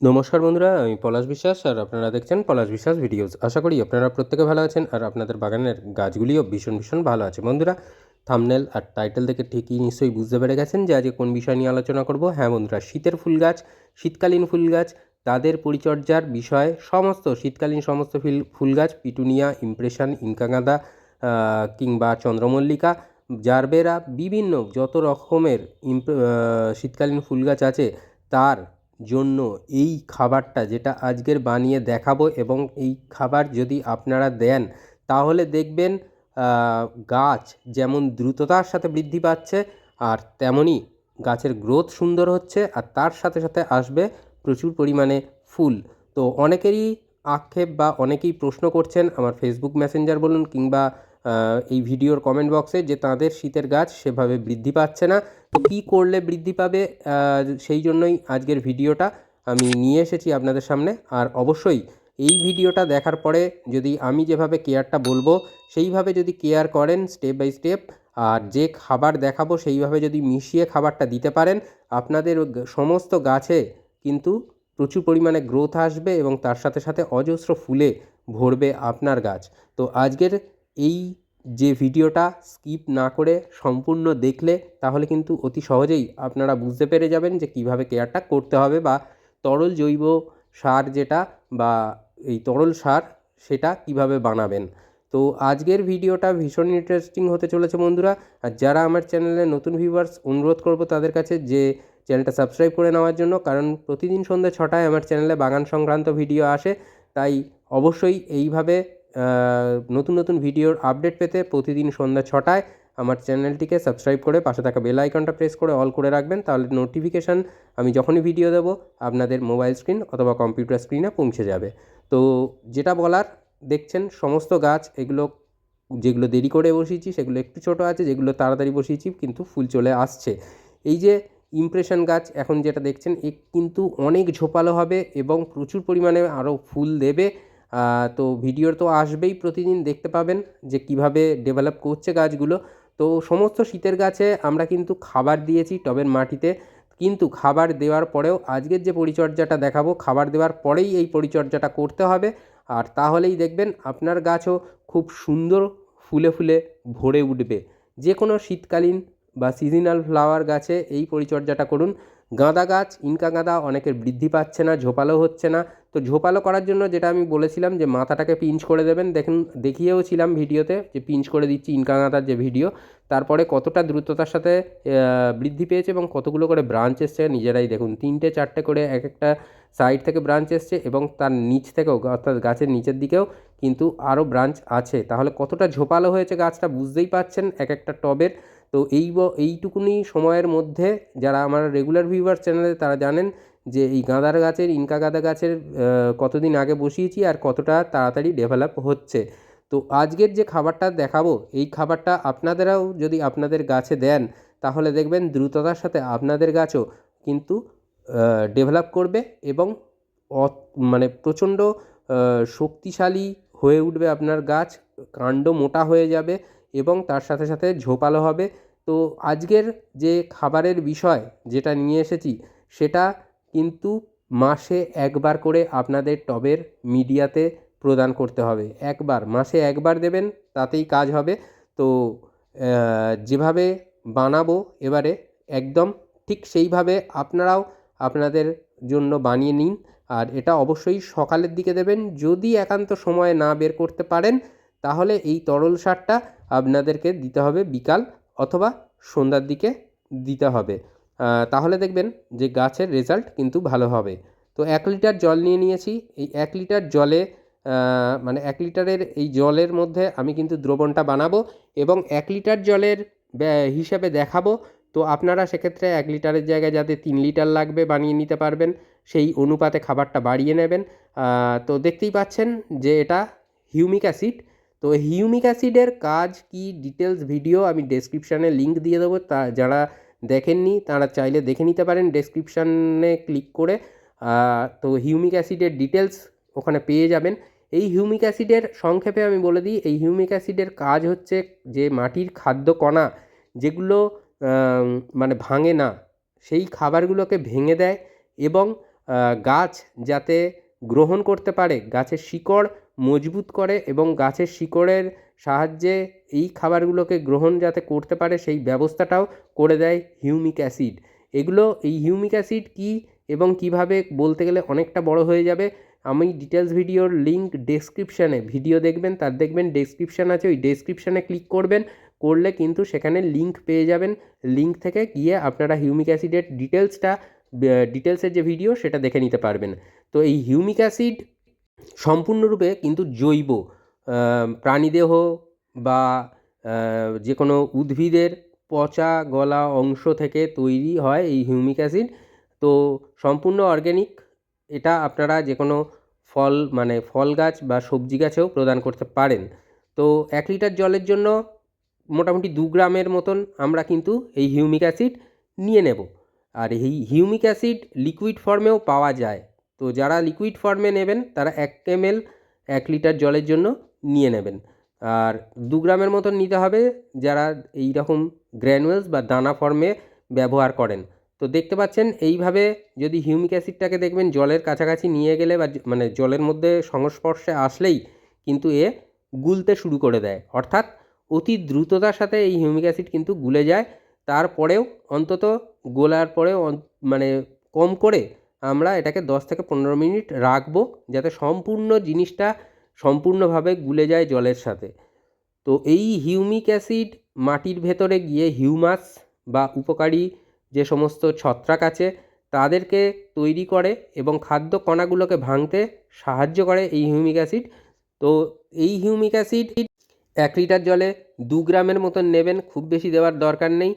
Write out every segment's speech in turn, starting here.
নমস্কার বন্ধুরা, আমি পলাশ বিশ্বাস আর আপনারা দেখছেন পলাশ বিশ্বাস ভিডিওস। আশা করি আপনারা প্রত্যেকে ভালো আছেন আর আপনাদের বাগানের গাছগুলিও ভীষণ ভীষণ ভালো আছে। বন্ধুরা থামনেল আর টাইটেল দেখে ঠিকই নিশ্চয়ই বুঝতে পেরে গেছেন যে আজকে কোন বিষয় নিয়ে আলোচনা করব। হ্যাঁ বন্ধুরা, শীতের ফুল গাছ, শীতকালীন ফুল গাছ, তাদের পরিচর্যার বিষয়ে, সমস্ত শীতকালীন সমস্ত ফুল ফুল গাছ, পিটুনিয়া ইমপ্রেশন ইনকাগাঁদা কিংবা চন্দ্রমল্লিকা, জারবেরা, বিভিন্ন যত রকমের শীতকালীন ফুল গাছ আছে, তার জন্য এই খাবারটা যেটা আজকের বানিয়ে দেখাবো এবং এই খাবার যদি আপনারা দেন, তাহলে দেখবেন গাছ যেমন দ্রুততার সাথে বৃদ্ধি পাচ্ছে আর তেমনই গাছের গ্রোথ সুন্দর হচ্ছে আর তার সাথে সাথে আসবে প্রচুর পরিমাণে ফুল। তো অনেকেরই আক্ষেপ বা অনেকেই প্রশ্ন করছেন, আমার ফেসবুক মেসেঞ্জার বলুন কিংবা এই ভিডিওর কমেন্ট বক্সে যে তাদের শীতের গাছ সেভাবে বৃদ্ধি পাচ্ছে না। তো কী করলে বৃদ্ধি পাবে? সেই জন্যই আজকের ভিডিওটা আমি নিয়ে এসেছি আপনাদের সামনে। আর অবশ্যই এই ভিডিওটা দেখার পরে যদি আমি যেভাবে কেয়ারটা বলব, সেইভাবে যদি কেয়ার করেন স্টেপ বাই স্টেপ আর যে খাবার দেখাবো সেইভাবে যদি মিশিয়ে খাবারটা দিতে পারেন, আপনাদের সমস্ত গাছে কিন্তু প্রচুর পরিমাণে গ্রোথ আসবে এবং তার সাথে সাথে অজস্র ফুলে ভরবে আপনার গাছ। তো আজকের এই যে ভিডিওটা স্কিপ না করে সম্পূর্ণ দেখলে তাহলে কিন্তু অতি সহজেই আপনারা বুঝতে পেরে যাবেন যে কীভাবে কেয়ারটা করতে হবে বা তরল জৈব সার যেটা বা এই তরল সার সেটা কীভাবে বানাবেন। তো আজকের ভিডিওটা ভীষণ ইন্টারেস্টিং হতে চলেছে বন্ধুরা। আর যারা আমার চ্যানেলে নতুন ভিউয়ার্স অনুরোধ করব তাদের কাছে যে চ্যানেলটা সাবস্ক্রাইব করে নেওয়ার জন্য, কারণ প্রতিদিন সন্ধ্যে ছটায় আমার চ্যানেলে বাগান সংক্রান্ত ভিডিও আসে। তাই অবশ্যই এইভাবে নতুন নতুন ভিডিওর আপডেট পেতে প্রতিদিন সন্ধ্যা ছটায় আমার চ্যানেলটিকে সাবস্ক্রাইব করে পাশে থাকা বেল আইকনটা প্রেস করে অল করে রাখবেন, তাহলে নোটিফিকেশান আমি যখনই ভিডিও দেবো, আপনাদের মোবাইল স্ক্রিন অথবা কম্পিউটার স্ক্রিনে পৌঁছে যাবে। তো যেটা বলার, দেখছেন সমস্ত গাছ, এগুলো যেগুলো দেরি করে বসিয়েছি, সেগুলো একটু ছোট আছে, যেগুলো তাড়াতাড়ি বসিয়েছি, কিন্তু ফুল চলে আসছে। এই যে ইমপ্রেশন গাছ, এখন যেটা দেখছেন, এ কিন্তু অনেক ঝোপালো হবে এবং প্রচুর পরিমাণে আরও ফুল দেবে। তো ভিডিওর তো আসবেই প্রতিদিন, দেখতে পাবেন যে কীভাবে ডেভেলপ করছে গাছগুলো। তো সমস্ত শীতের গাছে আমরা কিন্তু খাবার দিয়েছি টবের মাটিতে। কিন্তু খাবার দেওয়ার পরেও আজকের যে পরিচর্যাটা দেখাবো, খাবার দেওয়ার পরেই এই পরিচর্যাটা করতে হবে। আর তাহলেই দেখবেন আপনার গাছও খুব সুন্দর ফুলে ফুলে ভরে উঠবে। যে কোনো শীতকালীন বা সিজনাল ফ্লাওয়ার গাছে এই পরিচর্যাটা করুন। গাঁদা গাছ, ইনকা গাঁদা অনেকের বৃদ্ধি পাচ্ছে না, ঝোপালো হচ্ছে না। তো ঝোপালো করার জন্য যেটা আমি বলেছিলাম যে মাথাটাকে পিঞ্চ করে দেবেন, দেখুন দেখিয়েও ছিলাম ভিডিওতে যে পিঞ্চ করে দিচ্ছি ইনকা গাঁদার যে ভিডিও, তারপরে কতটা দ্রুততার সাথে বৃদ্ধি পেয়েছে এবং কতগুলো করে ব্রাঞ্চ এসছে, নিজেরাই দেখুন, তিনটে চারটে করে এক একটা সাইড থেকে ব্রাঞ্চ এসছে এবং তার নিচ থেকেও, অর্থাৎ গাছের নিচের দিকেও কিন্তু আরও ব্রাঞ্চ আছে। তাহলে কতটা ঝোপালো হয়েছে গাছটা বুঝতেই পাচ্ছেন এক একটা টবের তো এই এইটুকুনি সময়ের মধ্যে যারা আমার রেগুলার ভিউয়ার চ্যানেলে তারা জানেন যে এই গাঁদার গাছের, ইনকা গাঁদা গাছের কতদিন আগে বসিয়েছি আর কতটা তাড়াতাড়ি ডেভেলপ হচ্ছে। তো আজকের যে খাবারটা দেখাবো, এই খাবারটা আপনাদেরাও যদি আপনাদের গাছে দেন, তাহলে দেখবেন দ্রুততার সাথে আপনাদের গাছও কিন্তু ডেভেলপ করবে এবং মানে প্রচণ্ড শক্তিশালী হয়ে উঠবে আপনার গাছ, কাণ্ড মোটা হয়ে যাবে। এবং তার সাথে সাথে ঝোপালো হবে। তো আজকের যে খাবারের বিষয় যেটা নিয়ে এসেছি, সেটা কিন্তু মাসে একবার করে আপনাদের টবের মিডিয়াতে প্রদান করতে হবে। একবার, মাসে একবার দেবেন, তাতেই কাজ হবে। তো যেভাবে বানাবো এবারে একদম ঠিক সেইভাবে আপনারাও আপনাদের জন্য বানিয়ে নিন। আর এটা অবশ্যই সকালের দিকে দেবেন। যদি একান্ত সময় না বের করতে পারেন, তাহলে এই তরল সারটা আপনাদেরকে দিতে হবে বিকাল অথবা সন্ধ্যার দিকে দিতে হবে। তাহলে দেখবেন যে গাছের রেজাল্ট কিন্তু ভালো হবে। তো এক লিটার জল নিয়ে নিয়েছি। এই এক লিটার জলে মানে এক লিটারের এই জলের মধ্যে আমি কিন্তু দ্রবণটা বানাবো এবং এক লিটার জলের হিসেবে দেখাবো। তো আপনারা সেক্ষেত্রে এক লিটারের জায়গায় যাতে তিন লিটার লাগবে বানিয়ে নিতে পারবেন, সেই অনুপাতে খাবারটা বাড়িয়ে নেবেন। তো দেখতেই পাচ্ছেন যে এটা হিউমিক অ্যাসিড তো হিউমিক অ্যাসিডের কাজ কি? ডিটেলস ভিডিও আমি ডেসক্রিপশানে লিংক দিয়ে দেবো। তা যারা দেখেননি, তারা চাইলে দেখে নিতে পারেন ডেসক্রিপশানে ক্লিক করে। তো হিউমিক অ্যাসিডের ডিটেলস ওখানে পেয়ে যাবেন। এই হিউমিক অ্যাসিডের সংক্ষেপে আমি বলে দিই, এই হিউমিক অ্যাসিডের কাজ হচ্ছে যে মাটির খাদ্য কণা যেগুলো মানে ভাঙে না, সেই খাবারগুলোকে ভেঙে দেয় এবং গাছ যাতে গ্রহণ করতে পারে। গাছের শিকড় মজবুত করে এবং গাছের শিকড়ের সাহায্যে এই খাবারগুলোকে গ্রহণ যাতে করতে পারে, সেই ব্যবস্থাটাও করে দেয় হিউমিক অ্যাসিড। এগুলো, এই হিউমিক অ্যাসিড কী এবং কীভাবে বলতে গেলে অনেকটা বড় হয়ে যাবে, আমি ডিটেলস ভিডিওর লিঙ্ক ডেসক্রিপশানে, ভিডিও দেখবেন, তার দেখবেন, ডেসক্রিপশান আছে, ওই ডেসক্রিপশানে ক্লিক করবেন, করলে কিন্তু সেখানে লিঙ্ক পেয়ে যাবেন। লিঙ্ক থেকে গিয়ে আপনারা হিউমিক অ্যাসিডের ডিটেলসটা ডিটেলসের যে ভিডিও সেটা দেখে নিতে পারবেন। তো এই হিউমিক অ্যাসিড সম্পূর্ণরূপে কিন্তু জৈব প্রাণীদেহ বা যে কোনো উদ্ভিদের পচা গলা অংশ থেকে তৈরি হয় এই হিউমিক অ্যাসিড তো সম্পূর্ণ অর্গ্যানিক এটা আপনারা যে কোনো ফল মানে ফল গাছ বা সবজি গাছেও প্রদান করতে পারেন। তো এক লিটার জলের জন্য মোটামুটি দু গ্রামের মতন আমরা কিন্তু এই হিউমিক অ্যাসিড নিয়ে নেব। আর এই হিউমিক অ্যাসিড লিকুইড ফর্মেও পাওয়া যায়। তো যারা লিকুইড ফর্মে নেবেন, তারা এক এমএল এক লিটার জলের জন্য নিয়ে নেবেন। আর দু গ্রামের মতন নিতে হবে, যারা এই রকম গ্র্যানুয়েলস বা দানা ফর্মে ব্যবহার করেন। তো দেখতে পাচ্ছেন, এইভাবে যদি হিউমিক অ্যাসিডটাকে দেখবেন, জলের কাছাকাছি নিয়ে গেলে বা মানে জলের মধ্যে সংস্পর্শে আসলেই কিন্তু এ গুলতে শুরু করে দেয়। অর্থাৎ অতি দ্রুততার সাথে এই হিউমিক অ্যাসিড কিন্তু গুলে যায়। তারপরেও অন্তত গোলার পরেও মানে কম করে আমরা এটাকে দশ থেকে পনেরো মিনিট রাখব যাতে সম্পূর্ণ জিনিসটা সম্পূর্ণভাবে গুলে যায় জলের সাথে। তো এই হিউমিক অ্যাসিড মাটির ভেতরে গিয়ে হিউমাস বা উপকারী যে সমস্ত ছত্রাক আছে তাদেরকে তৈরি করে এবং খাদ্য কণাগুলোকে ভাঙতে সাহায্য করে এই হিউমিক অ্যাসিড। তো এই হিউমিক অ্যাসিড এক লিটার জলে দু গ্রামের মতন নেবেন, খুব বেশি দেওয়ার দরকার নেই।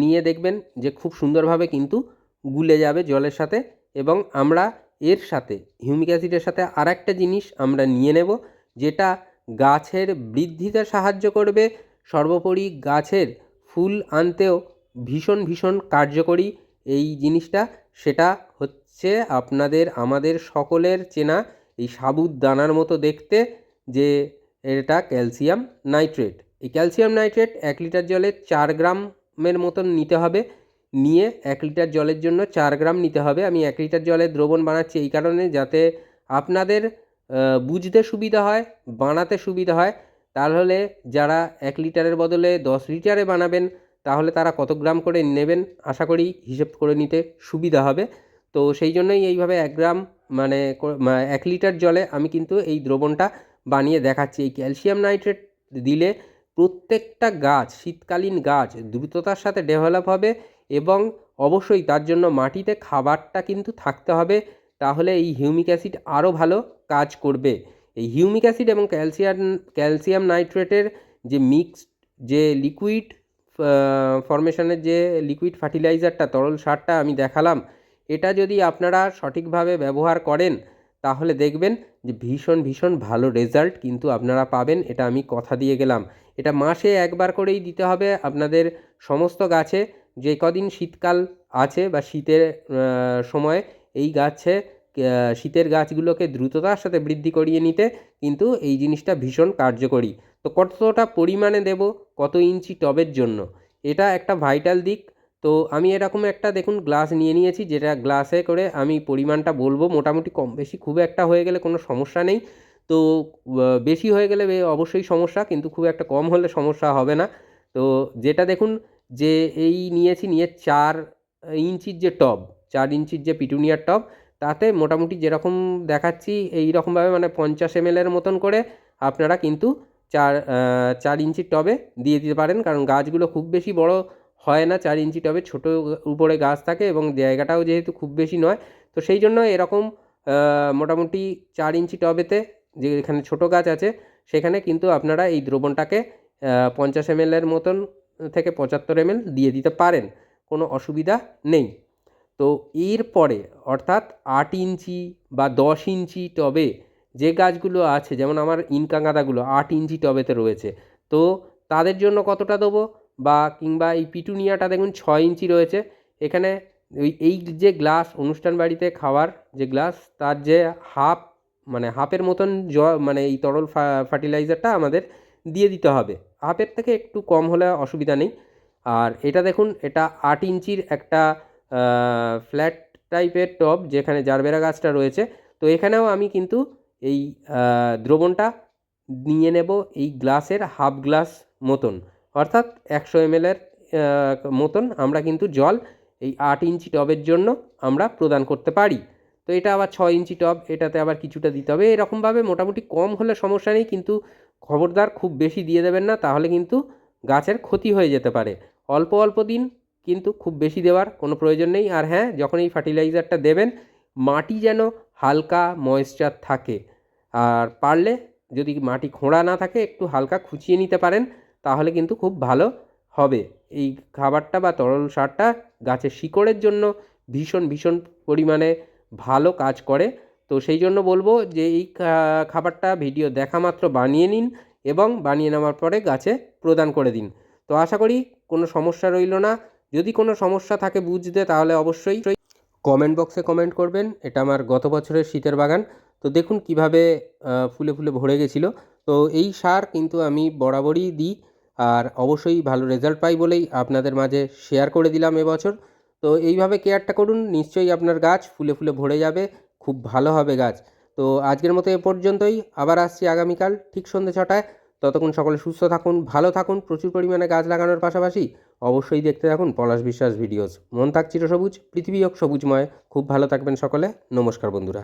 নিয়ে দেখবেন যে খুব সুন্দরভাবে কিন্তু গুলে যাবে জলের সাথে এবং আমরা এর সাথে, হিউমিক অ্যাসিডের সাথে আর একটা জিনিস আমরা নিয়ে নেব যেটা গাছের বৃদ্ধিতে সাহায্য করবে। সর্বোপরি গাছের ফুল আনতেও ভীষণ ভীষণ কার্যকরী এই জিনিসটা। সেটা হচ্ছে আপনাদের, আমাদের সকলের চেনা এই সাবুত দানার মতো দেখতে যে এটা ক্যালসিয়াম নাইট্রেট। এই ক্যালসিয়াম নাইট্রেট এক লিটার জলে চার গ্রামের মতন নিতে হবে। নিয়ে এক লিটার জলের জন্য চার গ্রাম নিতে হবে। আমি এক লিটার জলের দ্রবণ বানাচ্ছি এই কারণে যাতে আপনাদের বুঝতে সুবিধা হয়, বানাতে সুবিধা হয়। তাহলে যারা এক লিটারের বদলে দশ লিটারে বানাবেন, তাহলে তারা কত গ্রাম করে নেবেন আশা করি হিসেব করে নিতে সুবিধা হবে। তো সেই জন্যই এইভাবে এক গ্রাম মানে এক লিটার জলে আমি কিন্তু এই দ্রবণটা বানিয়ে দেখাচ্ছি। এই ক্যালসিয়াম নাইট্রেট দিলে প্রত্যেকটা গাছ, শীতকালীন গাছ দ্রুততার সাথে ডেভেলপ হবে এবং অবশ্যই তার জন্য মাটিতে খাবারটা কিন্তু থাকতে হবে। তাহলে এই হিউমিক অ্যাসিড আরও ভালো কাজ করবে। এই হিউমিক অ্যাসিড এবং ক্যালসিয়াম ক্যালসিয়াম নাইট্রেটের যে মিক্সড যে লিকুইড ফরমেশনের যে লিকুইড ফার্টিলাইজারটা তরল সারটা আমি দেখালাম, এটা যদি আপনারা সঠিকভাবে ব্যবহার করেন তাহলে দেখবেন যে ভীষণ ভীষণ ভালো রেজাল্ট কিন্তু আপনারা পাবেন, এটা আমি কথা দিয়ে গেলাম। এটা মাসে একবার করেই দিতে হবে আপনাদের সমস্ত গাছে, যে কদিন শীতকাল আছে বা শীতের সময়, এই গাছে শীতের গাছগুলোকে দ্রুততার সাথে বৃদ্ধি করিয়ে নিতে কিন্তু এই জিনিসটা ভীষণ কার্যকরী। তো কতটা পরিমাণে দেব, কত ইঞ্চি টবের জন্য, এটা একটা ভাইটাল দিক। তো আমি এরকম একটা দেখুন গ্লাস নিয়ে নিয়েছি, যেটা গ্লাসে করে আমি পরিমাণটা বলব, মোটামুটি কম বেশি খুব একটা হয়ে গেলে কোনো সমস্যা নেই। তো বেশি হয়ে গেলে অবশ্যই সমস্যা, কিন্তু খুব একটা কম হলে সমস্যা হবে না। তো যেটা দেখুন যে এই নিয়েছি, নিয়ে চার ইঞ্চির যে টব, চার ইঞ্চির যে পিটুনিয়ার টব, তাতে মোটামুটি যেরকম দেখাচ্ছি এই রকমভাবে মানে পঞ্চাশ এম এমএলের মতন করে আপনারা কিন্তু চার চার ইঞ্চির টবে দিয়ে দিতে পারেন, কারণ গাছগুলো খুব বেশি বড় হয় না চার ইঞ্চি টবে ছোটো উপরে গাছ থাকে এবং জায়গাটাও যেহেতু খুব বেশি নয়, তো সেই জন্য এরকম মোটামুটি চার ইঞ্চি টবেতে যে এখানে ছোটো গাছ আছে, সেখানে কিন্তু আপনারা এই দ্রবণটাকে পঞ্চাশ এমএলের মতন থেকে পঁচাত্তর এমএল দিয়ে দিতে পারেন, কোনো অসুবিধা নেই। তো এরপরে, অর্থাৎ আট ইঞ্চি বা দশ ইঞ্চি টবে যে গাছগুলো আছে, যেমন আমার ইনকা গাঁদাগুলো আট ইঞ্চি টবেতে রয়েছে, তো তাদের জন্য কতটা দেবো? বা কিংবা এই পিটুনিয়াটা দেখুন ছয় ইঞ্চি রয়েছে। এখানে ওই, এই যে গ্লাস অনুষ্ঠান বাড়িতে খাওয়ার যে গ্লাস তার যে হাফ মানে হাফের মতন জ মানে এই তরল ফার্টিলাইজারটা আমাদের দিয়ে দিতে হবে। হাফের থেকে একটু কম হলে অসুবিধা নেই। আর এটা দেখুন, এটা আট ইঞ্চির একটা ফ্ল্যাট টাইপের টব যেখানে জারবেরা গাছটা রয়েছে। তো এখানেও আমি কিন্তু এই দ্রবণটা নিয়ে নেব এই গ্লাসের হাফ গ্লাস মতন। অর্থাৎ একশো এমএলের মতন আমরা কিন্তু জল এই আট ইঞ্চি টবের জন্য আমরা প্রদান করতে পারি। তো এটা আবার ছয় ইঞ্চি টব, এটাতে আবার কিছুটা দিতে হবে। এরকমভাবে মোটামুটি কম হলে সমস্যা নেই, কিন্তু খবরদার খুব বেশি দিয়ে দেবেন না, তাহলে কিন্তু গাছের ক্ষতি হয়ে যেতে পারে। অল্প অল্প দিন কিন্তু খুব বেশি দেওয়ার কোনো প্রয়োজন নেই। আর হ্যাঁ যখন এই ফার্টিলাইজারটা দেবেন, মাটি যেন হালকা ময়েশ্চার থাকে। আর পারলে যদি মাটি খোঁড়া না থাকে, একটু হালকা খুঁচিয়ে নিতে পারেন। তাহলে কিন্তু খুব ভালো হবে। এই খাবারটা বা তরল সারটা গাছের শিকড়ের জন্য ভীষণ ভীষণ পরিমাণে ভালো কাজ করে। তো সেই জন্য বলব যে এই খাবারটা ভিডিও দেখা মাত্র বানিয়ে নিন এবং বানিয়ে নেওয়ার পরে গাছে প্রদান করে দিন। তো আশা করি কোনো সমস্যা রইল না। যদি কোনো সমস্যা থাকে বুঝতে তাহলে অবশ্যই কমেন্ট বক্সে কমেন্ট করবেন। এটা আমার গত বছরের শীতের বাগান। তো দেখুন কীভাবে ফুলে ফুলে ভরে গেছিল। তো এই সার কিন্তু আমি বরাবরই দিই আর অবশ্যই ভালো রেজাল্ট পাই বলেই আপনাদের মাঝে শেয়ার করে দিলাম এবছর। তো এইভাবে কেয়ারটা করুন, নিশ্চয়ই আপনার গাছ ফুলে ফুলে ভরে যাবে, খুব ভালো হবে গাছ। তো আজকের মতো এ পর্যন্তই, আবার আসছি আগামীকাল ঠিক সন্ধ্যে ছটায়। ততক্ষণ সকলে সুস্থ থাকুন, ভালো থাকুন, প্রচুর পরিমাণে গাছ লাগানোর পাশাপাশি অবশ্যই দেখতে থাকুন পলাশ বিশ্বাস ভিডিওস মন থাক চিরসবুজ, পৃথিবী হোক সবুজময়। খুব ভালো থাকবেন সকলে, নমস্কার বন্ধুরা।